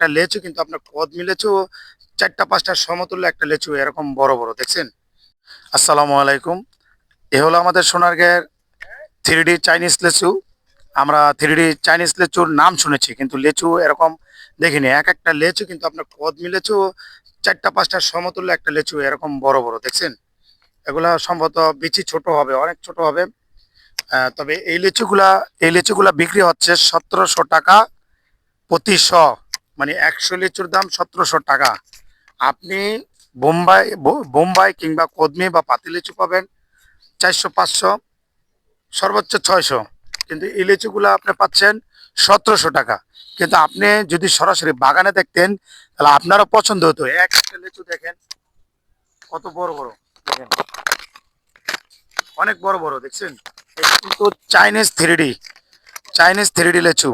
একটা লেচু, কিন্তু আপনার কদমি লেচু চারটা, পাঁচটা সমতুল্য একটা লেচু, এরকম বড় বড়, দেখছেন? আসসালামু আলাইকুম। এ হলো আমাদের সোনারগাঁয়ের থ্রি ডি চাইনিজ লেচু। আমরা থ্রি ডি চাইনিজ লেচুর নাম শুনেছি, কিন্তু লেচু এরকম দেখিনি। এক একটা লেচু কিন্তু আপনার কদমি লেচু চারটা, পাঁচটা সমতুল্য একটা লেচু, এরকম বড় বড়, দেখছেন? এগুলা সম্ভবত বিচি ছোট হবে, অনেক ছোট হবে। তবে এই লিচুগুলা এই লিচুগুলা বিক্রি হচ্ছে সতেরোশো টাকা প্রতি শ মানে একশো লিচুর দাম সতেরোশো টাকা। আপনি বোম্বাই বোম্বাই কিংবা কদমি বা পাতি লিচু পাবেন চারশো, পাঁচশো, সর্বোচ্চ ছয়শো। কিন্তু এই লিচুগুলো আপনি পাচ্ছেন সতেরোশো টাকা। কিন্তু আপনি যদি সরাসরি বাগানে দেখতেন, তাহলে আপনারও পছন্দ হতো। এক একটা লিচু দেখেন, কত বড় বড়, দেখেন। অনেক বড় বড়, দেখছেন? কিন্তু চাইনিজ থ্রি চাইনিজ থ্রি লিচু।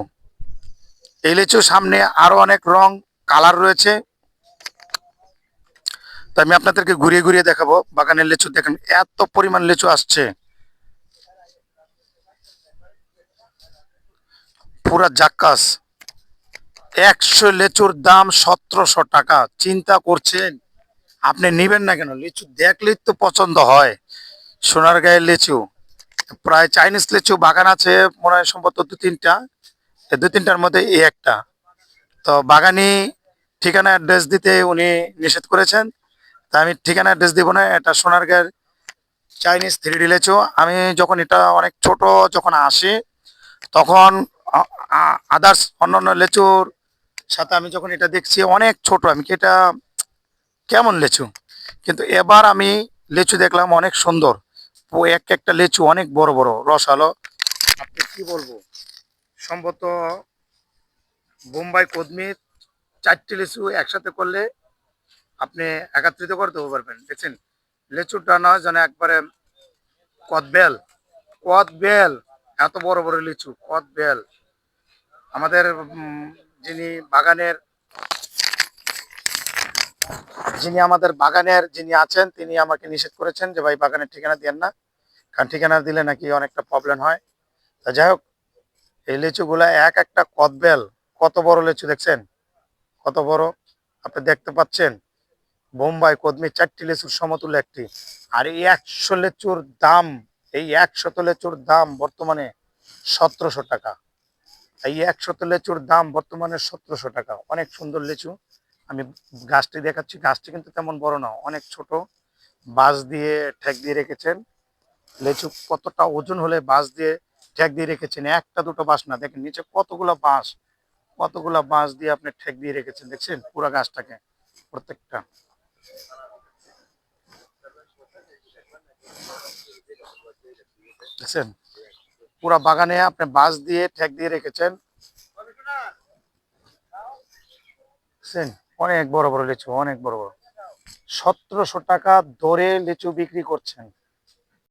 এই লিচু সামনে আরও অনেক রং, কালার রয়েছে। তো আমি আপনাদেরকে ঘুরিয়ে ঘুরিয়ে দেখাবো, বাগানের লিচু দেখেন, এত পরিমাণ লিচু আসছে। পুরা জাক্কাস। একশো লিচুর দাম সতেরোশো টাকা। চিন্তা করছেন? আপনি নিবেন না কেন? লিচু দেখলেই তো পছন্দ হয়। সোনার গায়ের লিচু। প্রায় চাইনিজ লিচু বাগান আছে, মনে হয় সম্ভবত দু তিনটা দু তিনটার মধ্যে এই একটা। তো বাগানি ঠিকানা অ্যাড্রেস দিতে উনি নিষেধ করেছেন। তা আমি ঠিকানা অ্যাড্রেস দিব না, এটা সোনারগাঁয়ের চাইনিজ থ্রি ডি লিচু আমি যখন এটা অনেক ছোট যখন আসি, তখন আদার্স অন্যান্য লেচুর সাথে আমি যখন এটা দেখছি, অনেক ছোট। আমি কি এটা কেমন লেচু? কিন্তু এবার আমি লেচু দেখলাম অনেক সুন্দর। এক একটা লেচু অনেক বড় বড়, রসালো। আপনি কি বলব? সম্ভবত বোম্বাই কদমি চারটি লিচু একসাথে করলে আপনি একাত্রিত করে দেবো পারবেন। দেখছেন? লিচুটা না যেন একবারে কদবেল। কদবেল! এত বড় বড় লিচু, কদবেল! আমাদের যিনি বাগানের, যিনি আমাদের বাগানের যিনি আছেন, তিনি আমাকে নিষেধ করেছেন যে ভাই বাগানের ঠিকানা দিয়েন না। কারণ ঠিকানা দিলে নাকি অনেকটা প্রবলেম হয়। তা যাই হোক এই লিচুগুলা এক একটা কদবেল, কত বড় লিচু দেখছেন? কত বড়? আপনি দেখতে পাচ্ছেন, বোম্বাই কদমি চারটি লিচুর সমতুল্য একটি। আর এই একশো লিচুর দাম, এই একশত লিচুর দাম বর্তমানে সতেরোশো টাকা। এই একশত লিচুর দাম বর্তমানে সতেরোশো টাকা। অনেক সুন্দর লিচু। আমি গাছটি দেখাচ্ছি। গাছটি কিন্তু তেমন বড় না, অনেক ছোট। বাঁশ দিয়ে ঠেক দিয়ে রেখেছেন। লিচু কতটা ওজন হলে বাঁশ দিয়ে ঠেক দিয়ে রেখেছেন, একটা দুটো বাঁশ না, দেখেন নিচে কতগুলো বাঁশ কতগুলো বাঁশ দিয়ে আপনি ঠেক দিয়ে রেখেছেন, দেখছেন পুরো গাছটাকে প্রত্যেকটা। দেখছেন? পুরা বাগানে আপনি বাঁশ দিয়ে ঠেক দিয়ে রেখেছেন। অনেক বড় বড় লিচু, অনেক বড় বড়। সতেরোশো টাকা দরে লিচু বিক্রি করছেন।